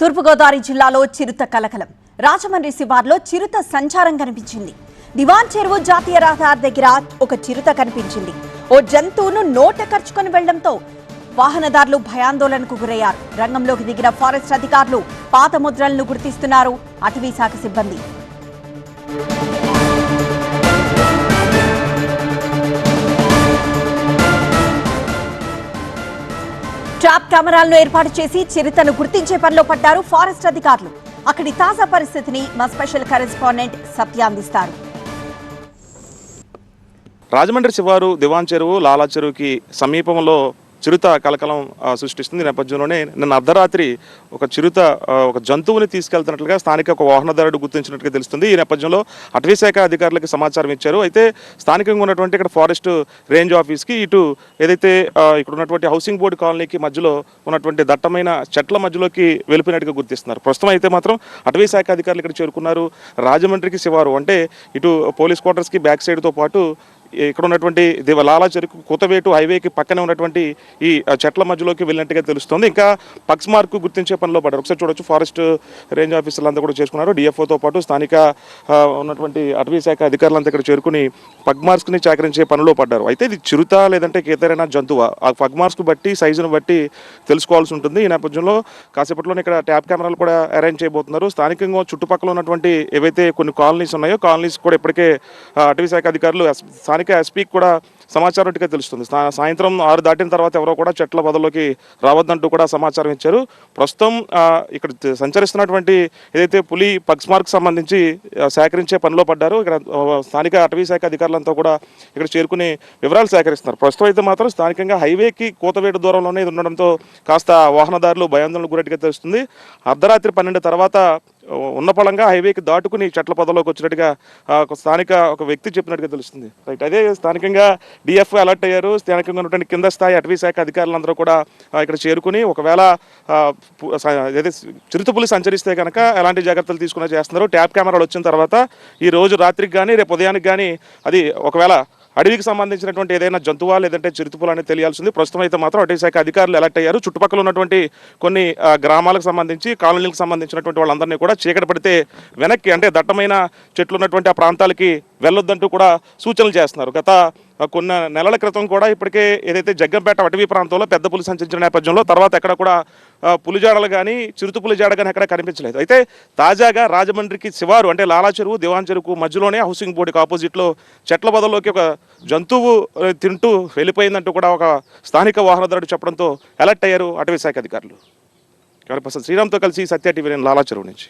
తూర్పుగోదావరి జిల్లాలో చిరుత కలకలం. రాజమండ్రి శివార్లో చిరుత సంచారం కనిపించింది. దివాన్ చెరువు జాతీయ రహదారి దగ్గర ఒక చిరుత కనిపించింది. ఓ జంతువును నోట ఖర్చుకొని వెళ్ళడంతో వాహనదారులు భయాందోళనకు గురయ్యారు. రంగంలోకి దిగిన ఫారెస్ట్ అధికారులు పాత ముద్రలను గుర్తిస్తున్నారు. అటవీ శాఖ సిబ్బంది ట్రాప్ కెమెరాలను ఏర్పాటు చేసి చిరుతను గుర్తించే పనిలో పడ్డారు ఫారెస్ట్ అధికారులు. అక్కడి తాజా పరిస్థితిని మా స్పెషల్ కరెస్పాండెంట్ సత్య అందిస్తారు. రాజమండ్రి శివారు దివాన్ చెరువు లాలా చెరువుకి సమీపంలో చిరుత కలకలం సృష్టిస్తుంది. ఈ నేపథ్యంలోనే నిన్న అర్ధరాత్రి ఒక చిరుత ఒక జంతువుని తీసుకెళ్తున్నట్లుగా స్థానిక ఒక వాహనదారుడు గుర్తించినట్టుగా తెలుస్తుంది. ఈ నేపథ్యంలో అటవీ శాఖ అధికారులకు సమాచారం ఇచ్చారు. అయితే స్థానికంగా ఉన్నటువంటి ఇక్కడ ఫారెస్ట్ రేంజ్ ఆఫీస్కి ఇటు ఏదైతే ఇక్కడ ఉన్నటువంటి హౌసింగ్ బోర్డు కాలనీకి మధ్యలో ఉన్నటువంటి దట్టమైన చెట్ల మధ్యలోకి వెళ్ళిపోయినట్టుగా గుర్తిస్తున్నారు. ప్రస్తుతం అయితే మాత్రం అటవీ శాఖ అధికారులు ఇక్కడ చేరుకున్నారు. రాజమండ్రికి శివారు అంటే ఇటు పోలీస్ క్వార్టర్స్కి బ్యాక్ సైడ్తో పాటు ఇక్కడ ఉన్నటువంటి దివ లాలా చెరుకు కూతవేటు హైవేకి పక్కనే ఉన్నటువంటి ఈ చెట్ల మధ్యలోకి వెళ్ళినట్టుగా తెలుస్తుంది. ఇంకా పక్స్ మార్క్ గుర్తించే పనిలో పడ్డారు. ఒకసారి చూడొచ్చు ఫారెస్ట్ రేంజ్ ఆఫీసర్లు అంతా కూడా చేసుకున్నారు. డిఎఫ్ఓతో పాటు స్థానిక ఉన్నటువంటి అటవీ శాఖ అధికారులంతా ఇక్కడ చేరుకుని పగ్ మార్క్స్ని సేకరించే పనిలో పడ్డారు. అయితే ఇది చిరుత లేదంటే ఏదైనా జంతువు? ఆ పగ్ మార్క్స్ బట్టి సైజును బట్టి తెలుసుకోవాల్సి ఉంటుంది. ఈ నేపథ్యంలో కాసేపట్లోనే ఇక్కడ ట్యాప్ కెమెరాలు కూడా అరేంజ్ చేయబోతున్నారు. స్థానికంగా చుట్టుపక్కల ఉన్నటువంటి ఏవైతే కొన్ని కాలనీస్ ఉన్నాయో కాలనీస్ కూడా ఇప్పటికే అటవీ శాఖ అధికారులు స్థానిక స్థానిక ఎస్పీకి కూడా సమాచారం ఇటుకే తెలుస్తుంది. సాయంత్రం ఆరు దాటిన తర్వాత ఎవరో కూడా చెట్ల బదులోకి రావద్దంటూ కూడా సమాచారం ఇచ్చారు. ప్రస్తుతం ఇక్కడ సంచరిస్తున్నటువంటి ఏదైతే పులి పగ్స్ మార్క్ సంబంధించి సేకరించే పనిలో పడ్డారు ఇక్కడ స్థానిక అటవీ శాఖ అధికారులంతా కూడా ఇక్కడ చేరుకుని వివరాలు సేకరిస్తున్నారు. ప్రస్తుతం అయితే మాత్రం స్థానికంగా హైవేకి కోతవేటు దూరంలోనే ఇది ఉండడంతో కాస్త వాహనదారులు భయాందోళనకు గురట్టుగా తెలుస్తుంది. అర్ధరాత్రి పన్నెండు తర్వాత ఉన్న పళంగా హైవేకి దాటుకుని చెట్ల పొదలోకి వచ్చినట్టుగా ఒక స్థానిక ఒక వ్యక్తి చెప్పినట్టుగా తెలుస్తుంది. రైట్ అదే స్థానికంగా డిఎఫ్ అలర్ట్ అయ్యారు. స్థానికంగా ఉన్నటువంటి కింద స్థాయి అటవీ శాఖ అధికారులందరూ కూడా ఇక్కడ చేరుకుని ఒకవేళ ఏదైతే చిరుతపులి సంచరిస్తే కనుక ఎలాంటి జాగ్రత్తలు తీసుకునే చేస్తున్నారు. ట్యాప్ కెమెరాలు వచ్చిన తర్వాత ఈ రోజు రాత్రికి కానీ రేపు ఉదయానికి కానీ అది ఒకవేళ అడవికి సంబంధించినటువంటి ఏదైనా జంతువా లేదంటే చిరుతుపులు అనేది తెలియాల్సింది. ప్రస్తుతం అయితే మాత్రం అటవీ శాఖ అధికారులు అలర్ట్ అయ్యారు. చుట్టుపక్కల ఉన్నటువంటి కొన్ని గ్రామాలకు సంబంధించి కాలనీలకు సంబంధించినటువంటి వాళ్ళందరినీ కూడా చీకటి పడితే వెనక్కి అంటే దట్టమైన చెట్లు ఉన్నటువంటి ఆ ప్రాంతాలకి వెళ్ళొద్దంటూ కూడా సూచనలు చేస్తున్నారు. గత కొన్ని నెలల క్రితం కూడా ఇప్పటికే ఏదైతే జగ్గంపేట అటవీ ప్రాంతంలో పెద్ద పులి సంచరించిన నేపథ్యంలో తర్వాత ఎక్కడ కూడా పులిజాడలు కానీ చిరుత పులిజాడ కానీ ఎక్కడ కనిపించలేదు. అయితే తాజాగా రాజమండ్రికి శివారు అంటే లాలా చెరువు దివాన్ చెరువు మధ్యలోనే హౌసింగ్ బోర్డుకి ఆపోజిట్లో చెట్ల బదల్లోకి ఒక జంతువు తింటూ వెళ్ళిపోయిందంటూ కూడా ఒక స్థానిక వాహనదారుడు చెప్పడంతో అలర్ట్ అయ్యారు అటవీ శాఖ అధికారులు. కాబట్టి శ్రీరామ్తో కలిసి సత్య టీవీ నేను లాలా చెరువు నుంచి.